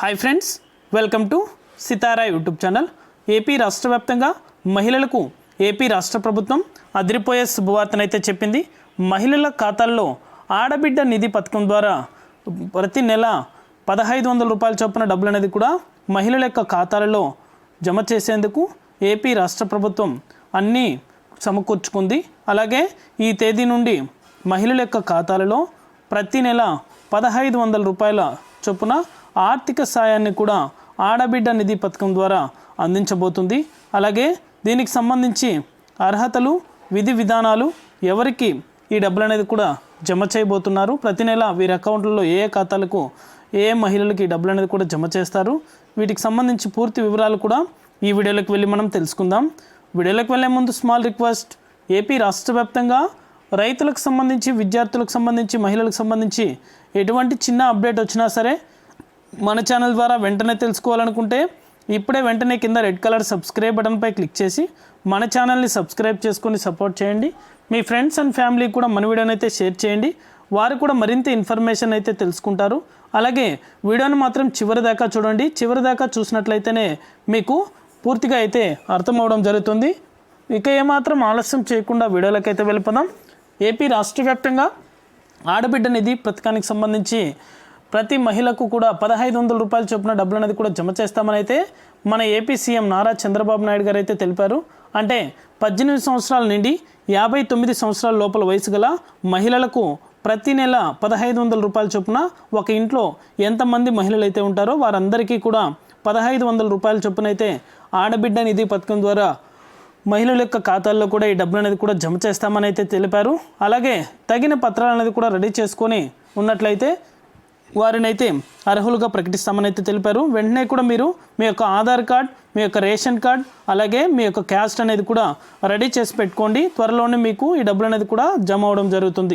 Hi friends welcome to Sitara YouTube channel AP రాష్ట్ర వ్యాప్తంగా మహిళలకు ఏపీ రాష్ట్ర ప్రభుత్వం అదిరిపోయే శుభవార్తనైతే చెప్పింది. మహిళల ఖాతాల్లో ఆడబిడ్డ నిధి పథకం ద్వారా ప్రతి నెల పదహైదు వందల రూపాయల చొప్పున డబ్బులు అనేది కూడా మహిళల యొక్క ఖాతాలలో జమ చేసేందుకు ఏపీ రాష్ట్ర ప్రభుత్వం అన్నీ సమకూర్చుకుంది. అలాగే ఈ తేదీ నుండి మహిళల యొక్క ఖాతాలలో ప్రతి నెల పదహైదు వందల రూపాయల చొప్పున ఆర్థిక సాయాన్ని కూడా ఆడబిడ్డ నిధి పథకం ద్వారా అందించబోతుంది. అలాగే దీనికి సంబంధించి అర్హతలు విధి విధానాలు ఎవరికి ఈ డబ్బులు అనేది కూడా జమ చేయబోతున్నారు. ప్రతి నెల వీరి అకౌంట్లలో ఏ ఏ ఖాతాలకు ఏ ఏ మహిళలకు ఈ డబ్బులు అనేది కూడా జమ చేస్తారు. వీటికి సంబంధించి పూర్తి వివరాలు కూడా ఈ వీడియోలోకి వెళ్ళి మనం తెలుసుకుందాం. వీడియోలోకి వెళ్ళే ముందు స్మాల్ రిక్వెస్ట్ ఏపీ రాష్ట్ర వ్యాప్తంగా రైతులకు సంబంధించి విద్యార్థులకు సంబంధించి మహిళలకు సంబంధించి ఎటువంటి చిన్న అప్డేట్ వచ్చినా సరే మన ఛానల్ ద్వారా వెంటనే తెలుసుకోవాలనుకుంటే ఇప్పుడే వెంటనే కింద రెడ్ కలర్ సబ్స్క్రైబ్ బటన్పై క్లిక్ చేసి మన ఛానల్ని సబ్స్క్రైబ్ చేసుకొని సపోర్ట్ చేయండి. మీ ఫ్రెండ్స్ అండ్ ఫ్యామిలీకి కూడా మన వీడియోని అయితే షేర్ చేయండి. వారు కూడా మరింత ఇన్ఫర్మేషన్ అయితే తెలుసుకుంటారు. అలాగే వీడియోని మాత్రం చివరి దాకా చూడండి. చివరి దాకా చూసినట్లయితేనే మీకు పూర్తిగా అయితే అర్థమవడం జరుగుతుంది. ఇక ఏమాత్రం ఆలస్యం చేయకుండా వీడియోలకైతే వెళ్ళిపోదాం. ఏపీ రాష్ట్ర వ్యాప్తంగా ఆడబిడ్డ నిధి పథకానికి సంబంధించి ప్రతి మహిళకు కూడా పదహైదు వందల రూపాయల చొప్పున డబ్బులు అనేది కూడా జమ చేస్తామని అయితే మన ఏపీ సీఎం నారా చంద్రబాబు నాయుడు గారు అయితే తెలిపారు. అంటే పద్దెనిమిది సంవత్సరాల నుండి యాభై తొమ్మిది సంవత్సరాల లోపల వయసు గల మహిళలకు ప్రతి నెల పదహైదు వందల రూపాయల చొప్పున ఒక ఇంట్లో ఎంతమంది మహిళలు అయితే ఉంటారో వారందరికీ కూడా పదహైదు వందల రూపాయల చొప్పున అయితే ఆడబిడ్డ నిధి పథకం ద్వారా మహిళల యొక్క ఖాతాల్లో కూడా ఈ డబ్బులు అనేది కూడా జమ చేస్తామని అయితే తెలిపారు. అలాగే తగిన పత్రాలు అనేది కూడా రెడీ చేసుకొని ఉన్నట్లయితే వారినైతే అర్హులుగా ప్రకటిస్తామని అయితే తెలిపారు. వెంటనే కూడా మీరు మీ యొక్క ఆధార్ కార్డ్ మీ యొక్క రేషన్ కార్డ్ అలాగే మీ యొక్క క్యాస్ట్ అనేది కూడా రెడీ చేసి పెట్టుకోండి. త్వరలోనే మీకు ఈ డబ్బులు అనేది కూడా జమ అవడం జరుగుతుంది.